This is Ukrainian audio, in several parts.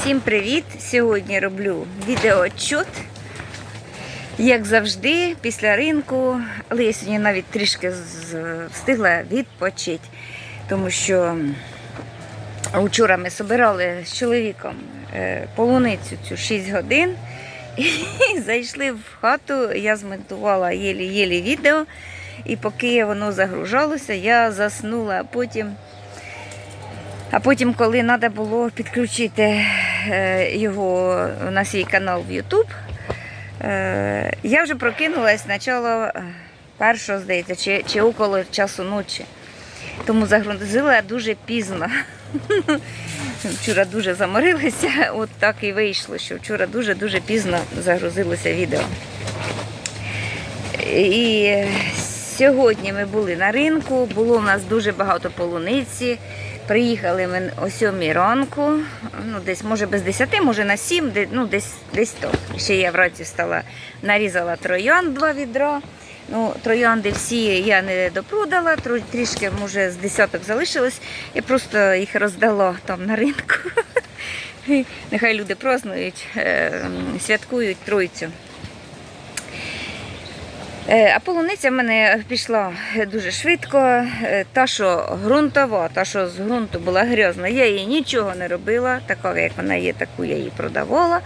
Всім привіт! Сьогодні роблю відеоотчет. Як завжди, після ринку, але я сьогодні навіть трішки встигла відпочити, тому що вчора ми збирали з чоловіком е, полуницю цю 6 годин і зайшли в хату. Я змонтувала єлі-єлі відео, і поки воно загружалося, я заснула. Потім а потім, коли треба було підключити е, його на свій канал в YouTube, е, я вже прокинулась спочатку першого, здається, чи, чи около часу ночі. Тому загрузила дуже пізно. Вчора дуже заморилася, от так і вийшло, що вчора дуже-дуже пізно загрузилося відео. І сьогодні ми були на ринку, було в нас дуже багато полуниці. Приїхали ми о 7 ранку, ну десь може без 10, може на 7, де- ну десь десь то. Ще я вранці стала, нарізала троянд два відра. Ну, троянди всі я не допродала, трішки, може, з десяток залишилось. Я просто їх роздала там на ринку. Нехай люди празднують, е, святкують тройцю. Е, А полуниця в мене пішла дуже швидко. Е, Та, що ґрунтова, та, що з ґрунту була грязна, я їй нічого не робила, така, як вона є, таку я її продавала,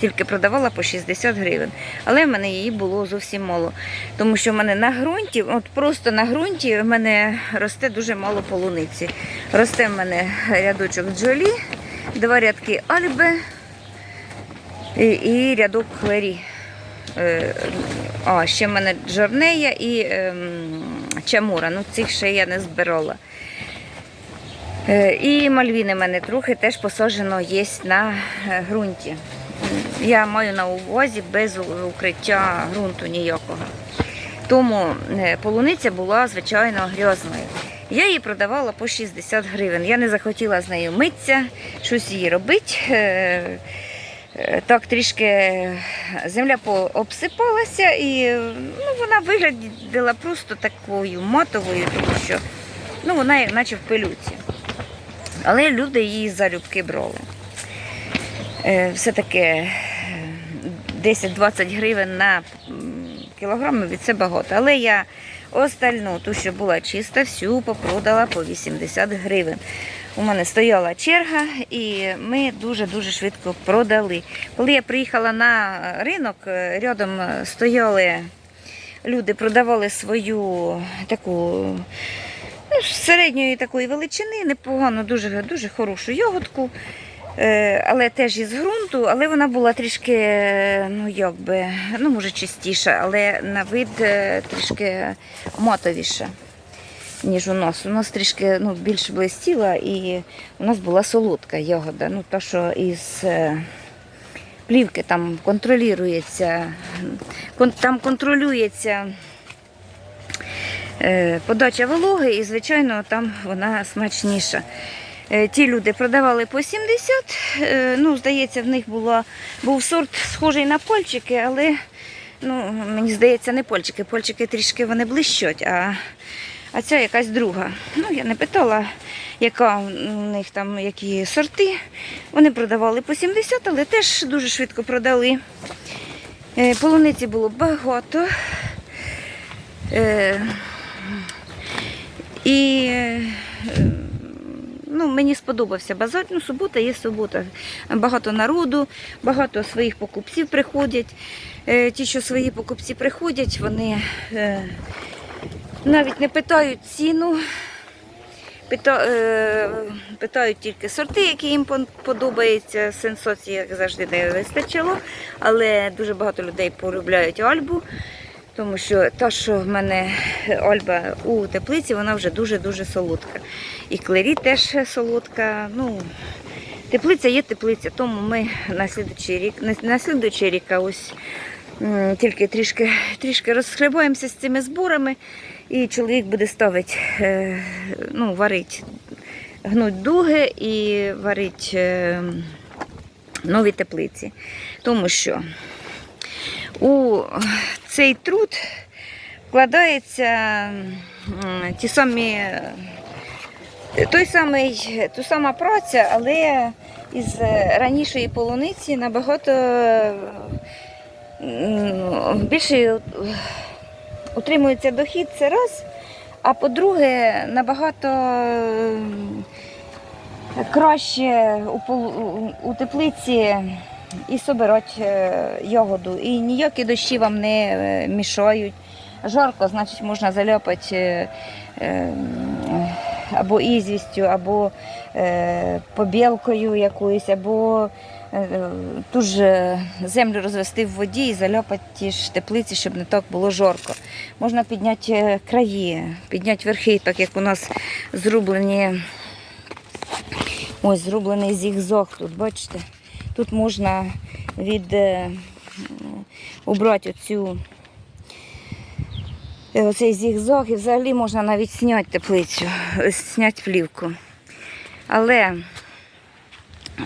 тільки продавала по 60 гривень. Але в мене її було зовсім мало. Тому що в мене на ґрунті, от просто на ґрунті в мене росте дуже мало полуниці. Росте в мене рядочок джолі, два рядки альби і рядок клері. Е, А, ще в мене джорнея і ем, чамура. Ну, цих ще я не збирала. Е, І мальвіни в мене трохи теж посаджено є на е, ґрунті. Я маю на увазі без укриття ґрунту ніякого. Тому е, полуниця була, звичайно, грязною. Я її продавала по 60 гривень. Я не захотіла з нею митися, щось її робити. Е, Е, Так трішки земля обсипалася і ну, вона виглядала просто такою матовою, тому що ну, вона наче в пилюці. Але люди її залюбки брали. Е, Все-таки е, 10-20 гривень на м, кілограм від це багато. Але я остальну, ту, що була чиста, всю попродала по 80 гривень. У мене стояла черга, і ми дуже-дуже швидко продали. Коли я приїхала на ринок, е, рядом е, стояли люди, продавали свою таку ну, середньої такої величини, непогану, дуже, дуже хорошу йогуртку. Е, Але теж із ґрунту, але вона була трішки, ну якби, ну може чистіша, але на вид трішки матовіша, ніж у нас. У нас трішки ну, більш блистіла і у нас була солодка ягода. Ну, та, що із е, плівки там контролюється, там контролюється е, подача вологи і, звичайно, там вона смачніша. Е, Ті люди продавали по 70, е, ну, здається, в них була, був сорт схожий на польчики, але ну, мені здається, не польчики. Польчики трішки вони блищать, а, а ця якась друга. Ну, я не питала, яка у них там які сорти. Вони продавали по 70, але теж дуже швидко продали. Е, Полуниці було багато. Е, І е, ну, мені сподобався базар. Ну, субота є субота. Багато народу, багато своїх покупців приходять. Ті, що свої покупці приходять, вони навіть не питають ціну. Е, питають тільки сорти, які їм подобаються. Сенсації, як завжди, не вистачило. Але дуже багато людей полюбляють альбу, тому що та, що в мене альба у теплиці, вона вже дуже-дуже солодка. І клері теж солодка. Ну, теплиця є теплиця, тому ми на слідуючий рік, на, слідуючий рік ось тільки трішки, трішки розхлібаємося з цими зборами. І чоловік буде ставити, е, ну, варить, гнуть дуги і варить е, нові теплиці. Тому що у цей труд вкладається ті самі, той самий, ту сама праця, але із е, ранішої полуниці набагато е, більше е, утримується дохід, це раз. А по-друге, набагато е, краще у, теплиці і собирати е, ягоду. І ніякі дощі вам не е, мішають. Жарко, значить, можна заляпати е, е, або ізвістю, або е, побілкою якоюсь, або е, ту ж е, землю розвести в воді і заляпати ті ж теплиці, щоб не так було жарко. Можна підняти е, краї, підняти верхи, так як у нас зроблені. Ось зроблений зігзаг тут, бачите? Тут можна від е, убрати оцю е, оцей зігзаг і взагалі можна навіть зняти теплицю, е, зняти плівку. Але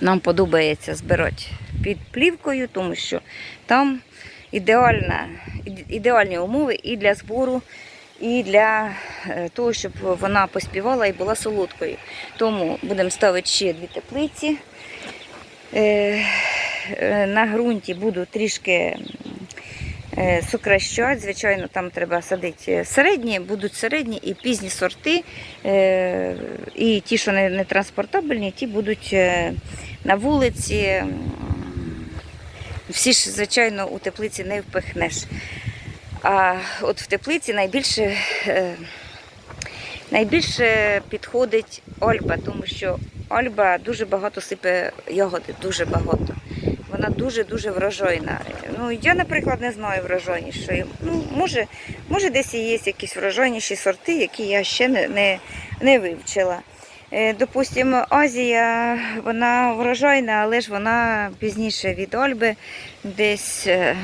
нам подобається збирати під плівкою, тому що там ідеальна, ідеальні умови і для збору, і для е, того, щоб вона поспівала і була солодкою. Тому будемо ставити ще дві теплиці. Е, е, На ґрунті буду трішки е, сокращати. Звичайно, там треба садити середні, будуть середні і пізні сорти. Е, І ті, що не, транспортабельні, ті будуть е, на вулиці. Всі ж, звичайно, у теплиці не впихнеш. А от в теплиці найбільше, е, найбільше підходить Ольба, тому що Ольба дуже багато сипе ягоди, дуже багато. Вона дуже-дуже врожайна. Ну, я, наприклад, не знаю врожайнішої. Ну, може, може, десь і є якісь врожайніші сорти, які я ще не, не, не вивчила. Е, Допустимо, Азія, вона врожайна, але ж вона пізніше від Ольби, десь е,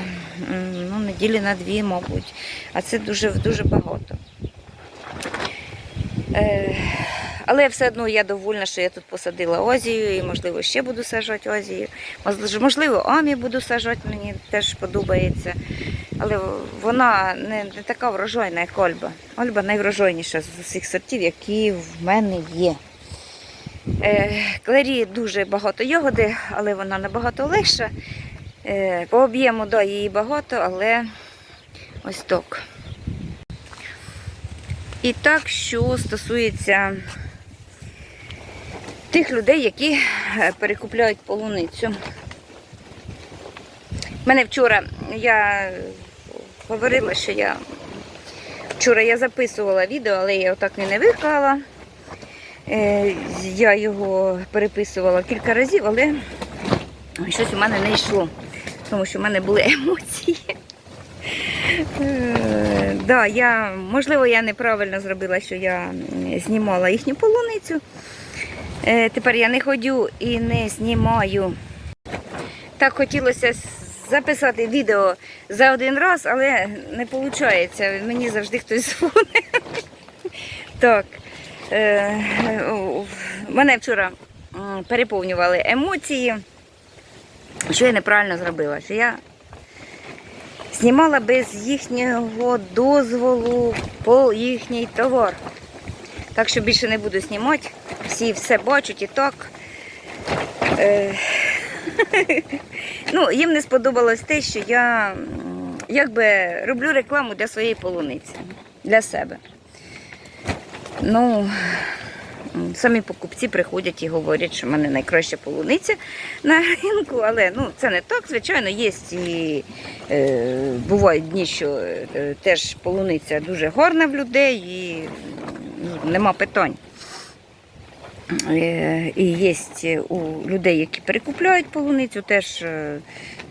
ну, неділі на дві, мабуть. А це дуже, дуже багато. Але все одно я довольна, що я тут посадила озію і, можливо, ще буду саджати озію. Можливо, амі буду саджати, мені теж подобається. Але вона не, не така врожайна, як Ольба. Ольба найврожайніша з усіх сортів, які в мене є. Е, Клері дуже багато ягоди, але вона набагато легша. Е, По об'єму да, її багато, але ось так. І так, що стосується тих людей, які е, перекупляють полуницю. Мене вчора я говорила, що я вчора я записувала відео, але я отак і не виклала. Е, Я його переписувала кілька разів, але щось у мене не йшло, тому що в мене були емоції. Е, Да, я, можливо, я неправильно зробила, що я знімала їхню полуницю. Е, Тепер я не ходю і не знімаю. Так хотілося записати відео за один раз, але не виходить. Мені завжди хтось дзвонить. Так. Е, Мене вчора переповнювали емоції. Що я неправильно зробила? Що я знімала без їхнього дозволу по їхній товар. Так що більше не буду знімати. Всі все бачать і так. Е, ну, їм не сподобалось те, що я якби роблю рекламу для своєї полуниці, для себе. Ну, самі покупці приходять і говорять, що в мене найкраща полуниця на ринку, але ну, це не так. Звичайно, є і е, бувають дні, що е, теж полуниця дуже гарна в людей і ну, нема питань. Е, І є у людей, які перекупляють полуницю, теж е,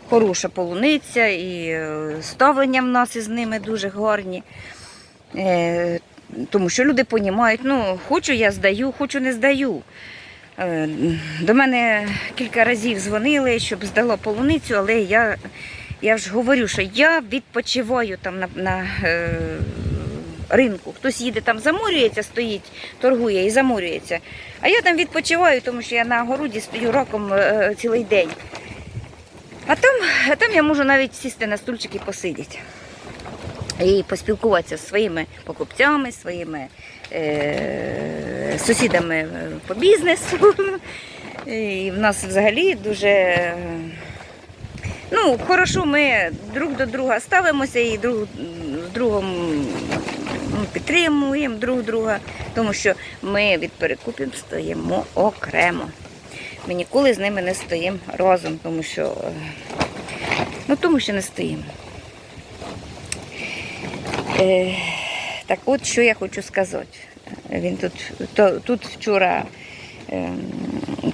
хороша полуниця, і е, ставлення в нас із ними дуже гарні. Е, Тому що люди розуміють, ну, хочу я здаю, хочу не здаю. Е, До мене кілька разів дзвонили, щоб здала полуницю, але я, я ж говорю, що я відпочиваю там на, на е, ринку. Хтось їде там, заморюється, стоїть, торгує і заморюється. А я там відпочиваю, тому що я на городі стою роком е, цілий день. А там, а там я можу навіть сісти на стульчик і посидіти. І поспілкуватися зі своїми покупцями, своїми е, сусідами е, по бізнесу. І в нас взагалі дуже. е, Ну, хорошо, ми друг до друга ставимося і друг з другом ну, підтримуємо друг друга, тому що ми від перекупів стоїмо окремо. Ми ніколи з ними не стоїмо разом, тому що, е, ну, тому що не стоїмо. Е, так от, що я хочу сказати. Він тут, то, тут вчора е,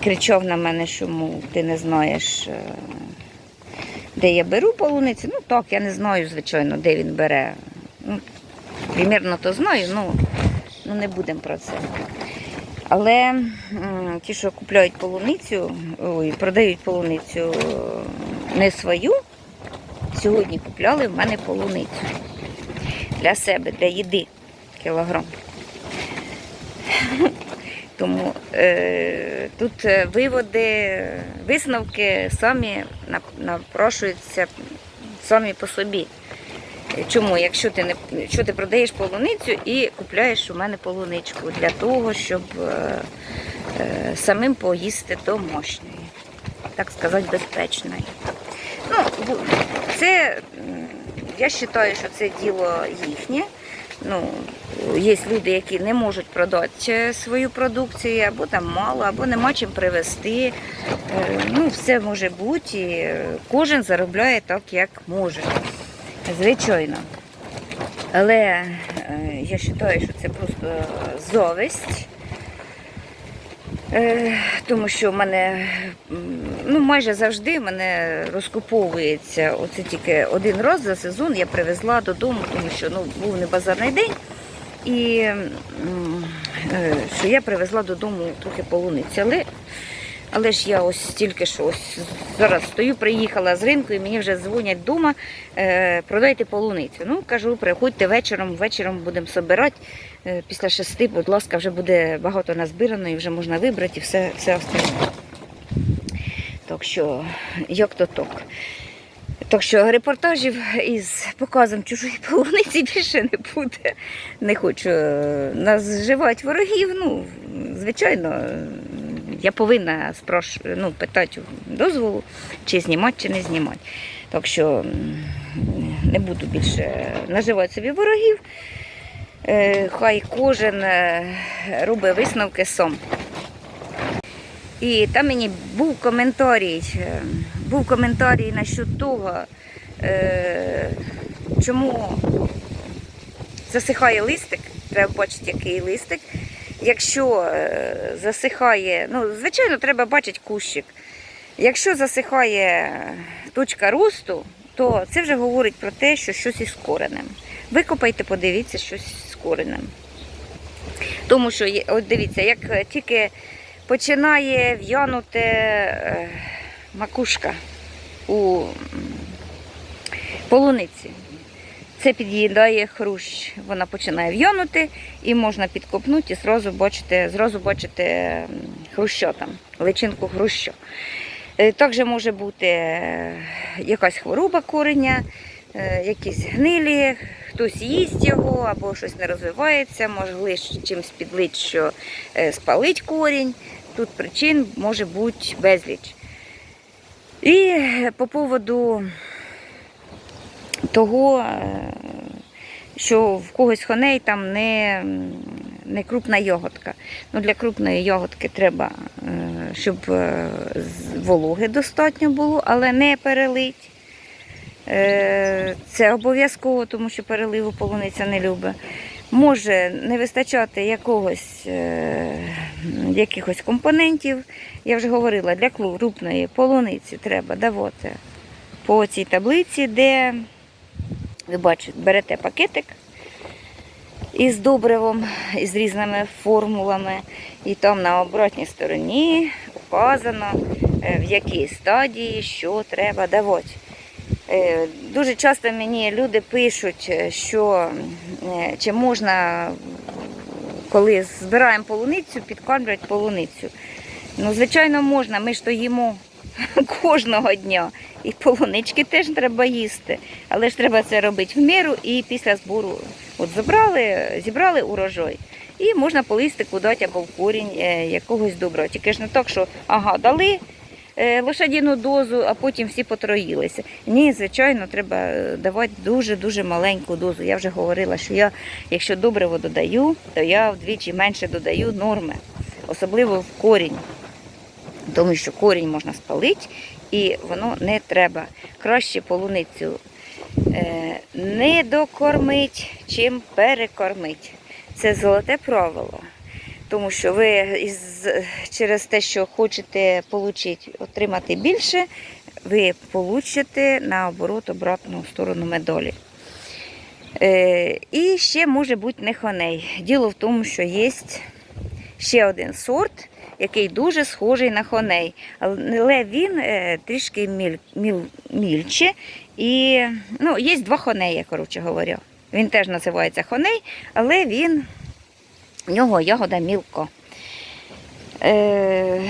кричав на мене, що мов, ти не знаєш, е, де я беру полуниці. Ну так, я не знаю, звичайно, де він бере. Ну, примірно то знаю, ну, ну не будемо про це. Але ті, що купляють полуницю, ой, продають полуницю е, не свою, сьогодні купляли в мене полуницю для себе, для їди кілограм. Тому е, тут е, виводи, висновки самі напрошуються самі по собі. Чому? Якщо ти не якщо ти продаєш полуницю і купляєш у мене полуничку для того, щоб е, е, самим поїсти домашньої, так сказати, безпечної. Ну, це я вважаю, що це діло їхнє. Ну, є люди, які не можуть продати е, свою продукцію, або там мало, або нема чим привезти. Е, Ну, все може бути. і, Кожен заробляє так, як може. Звичайно. Але е, я вважаю, що це просто зависть. Е, Тому що в мене ну, майже завжди мене розкуповується оце тільки один раз за сезон я привезла додому, тому що ну, був не базарний день. І е, що я привезла додому трохи полуниці. Але, але ж я ось тільки що ось зараз стою, приїхала з ринку і мені вже дзвонять вдома, е, продайте полуницю. Ну, кажу, приходьте вечором, вечором будемо собирати. Е, Після шести, будь ласка, вже буде багато назбирано і вже можна вибрати і все, все остальне. Так що, як то так. Так що репортажів із показом чужої полуниці більше не буде. Не хочу е, назживати ворогів. Ну, звичайно, я повинна спрош... ну, питати дозволу, чи знімати, чи не знімати. Так що не буду більше наживати собі ворогів. Е, Хай кожен е, робить висновки сам. І там мені був коментарій, е, був коментарій насчет того, чому засихає листик, треба бачити, який листик. Якщо е, засихає, ну, звичайно, треба бачити кущик. Якщо засихає точка росту, то це вже говорить про те, що щось із коренем. Викопайте, подивіться щось з коренем. Тому що, от дивіться, як е, тільки починає в'янути е, макушка у полуниці. Це під'їдає хрущ. Вона починає в'янути і можна підкопнути і зразу бачите, зразу бачите м, хруща там, личинку хруща. Е, Також може бути е, якась хвороба кореня, е, якісь гнилі, хтось їсть його або щось не розвивається, ж чимось підлить, що спалить корінь. Тут причин може бути безліч. І по поводу того, е, що в когось хоней там не, не крупна йоготка. Ну, для крупної йоготки треба, е, щоб е, вологи достатньо було, але не перелить. Це обов'язково, тому що переливу полуниця не любить. Може не вистачати якогось, якихось компонентів. Я вже говорила, для крупної полуниці треба давати по цій таблиці, де ви бачите, берете пакетик із добривом, із різними формулами, і там на обратній стороні указано, е, в якій стадії що треба давати. Е, Дуже часто мені люди пишуть, е, що чи можна, коли збираємо полуницю, підкармлювати полуницю. Ну, звичайно, можна, ми ж то їмо кожного дня. І полунички теж треба їсти. Але ж треба це робити в міру і після збору. От зібрали, зібрали урожай. І можна по листику дати або в корінь е, якогось доброго. Тільки ж не так, що ага, дали е, лошадіну дозу, а потім всі потроїлися. Ні, звичайно, треба е, давати дуже-дуже маленьку дозу. Я вже говорила, що я, якщо добриво додаю, то я вдвічі менше додаю норми, особливо в корінь. Тому що корінь можна спалити і воно не треба. Краще полуницю е, не докормить, чим перекормить. Це золоте правило. Тому що ви із, через те, що хочете получити, отримати більше, ви получите наоборот обратну сторону медолі. Е, і ще може бути нехоней. Діло в тому, що є ще один сорт, який дуже схожий на хоней. Але він е, трішки міль, міл, мільче. І ну, є два хонеї, коротше говоря. Він теж називається хоней, але він, в нього ягода мілко. Е,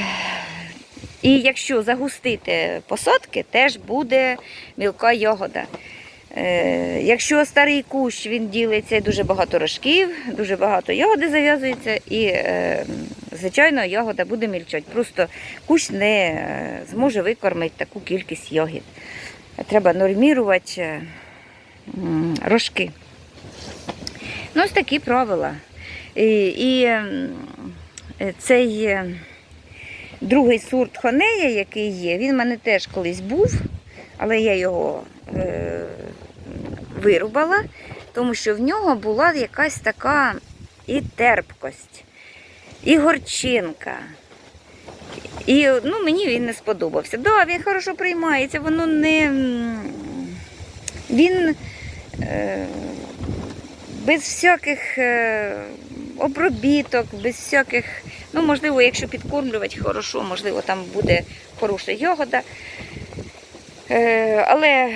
і якщо загустити посадки, теж буде мілка ягода. Е, якщо старий кущ він ділиться дуже багато рожків, дуже багато ягоди зав'язується, і, е, звичайно, ягода буде мільчати. Просто кущ не е, зможе викормити таку кількість ягід. Треба нормірувати рожки. Ну, ось такі правила. І, і цей другий сорт хонея, який є, він в мене теж колись був, але я його вирубала, тому що в нього була якась така і терпкость, і горчинка. І ну, мені він не сподобався. Да, він хорошо приймається, воно не. Він е, без всяких е, обробіток, без всяких. Ну, можливо, якщо підкормлювати хорошо, можливо, там буде хороша ягода. Е, але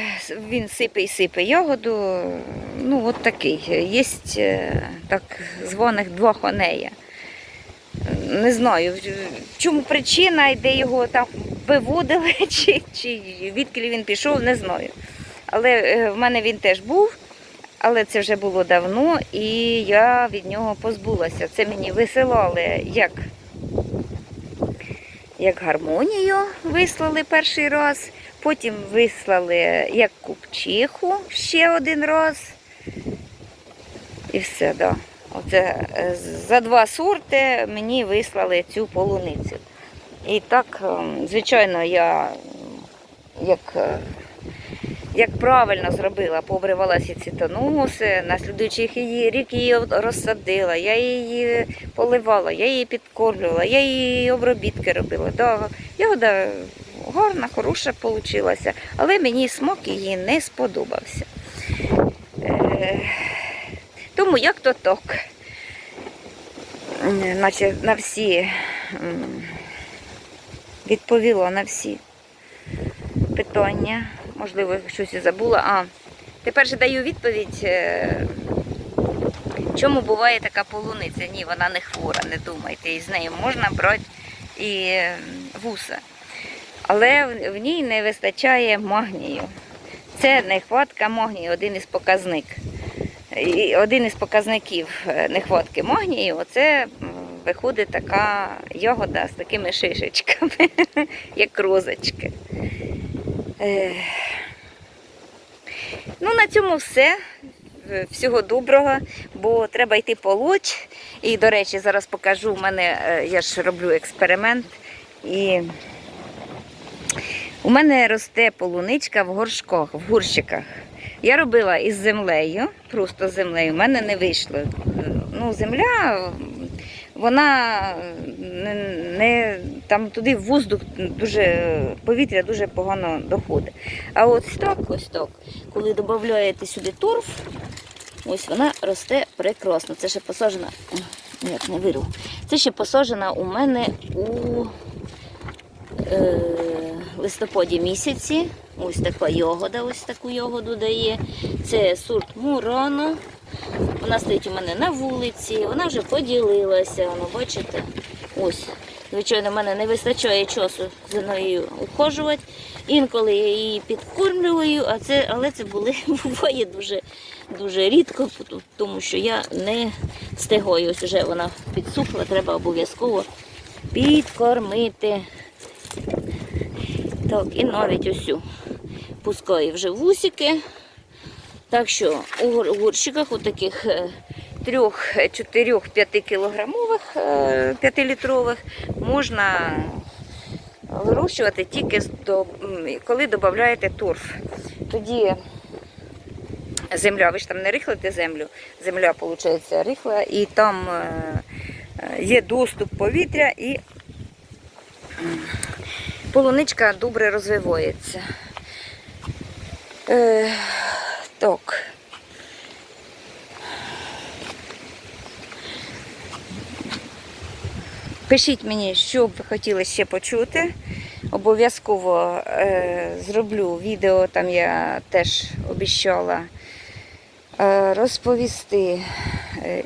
він сипе і сипе ягоду. Ну, от такий. Є так званих два хонея. Не знаю, в чому причина, і де його там виводили, чи, чи відкіль він пішов, не знаю. Але е, в мене він теж був, але це вже було давно, і я від нього позбулася. Це мені висилали як, як гармонію, вислали перший раз, потім вислали як купчиху ще один раз. І все, да. Оце е, за два сорти мені вислали цю полуницю. І так, ем, звичайно, я як, е, як правильно зробила, пообривала ці цитоноси, на слідуючий її рік її розсадила, я її поливала, я її підкормлювала, я її обробітки робила. Да, ягода гарна, хороша вийшла, але мені смак її не сподобався. Е, тому як то так. М, Наче на всі відповіла на всі питання. Можливо, щось і забула. А, тепер же даю відповідь. е, Чому буває така полуниця? Ні, вона не хвора, не думайте. І з нею можна брати і е, вуса. Але в- в ній не вистачає магнію. Це нехватка магнію, один із показник. Один із показників е, нехватки магнію це виходить така ягода з такими шишечками, як розочки. Е, Ну, на цьому все. Е, Всього доброго, бо треба йти полоть. І, до речі, зараз покажу, у мене я ж роблю експеримент. І у мене росте полуничка в горшках, в горщиках. Я робила із землею, просто з землею. У мене не вийшло. Е, Ну, земля, вона не, не там туди воздух дуже повітря дуже погано доходить. А от так, ось так, коли додаєте сюди торф, ось вона росте прекрасно. Це ще посаджена, як не вирву. Це ще посаджена у мене у е, листопаді місяці. Ось така ягода, ось таку ягоду дає. Це сорт Мурано. Вона стоїть у мене на вулиці, вона вже поділилася, воно, бачите? Ось. Звичайно, в мене не вистачає часу за нею ухожувати. Інколи я її підкормлюю, а це, але це були, буває дуже дуже рідко, тому що я не встигаю. Ось вже вона підсухла, треба обов'язково підкормити. Так, і навіть ось цю пускаю вже вусики. Так що у горщиках, у таких е, трьох, е, чотирьох, п'яти кілограмових, е, п'ятилітрових, можна вирощувати тільки коли додаєте торф. Тоді земля, ви ж там не рихлите землю, земля, виходить, рихла, і там е, е, є доступ повітря і полуничка добре розвивається. Е, так. Пишіть мені, що б ви хотіли ще почути. Обов'язково е, зроблю відео, там я теж обіщала е, розповісти е,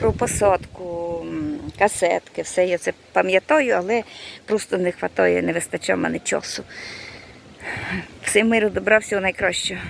про посадку касетки. Все я це пам'ятаю, але просто не вистачає, не вистачає мене часу. Всім миру, добра, всього найкращого.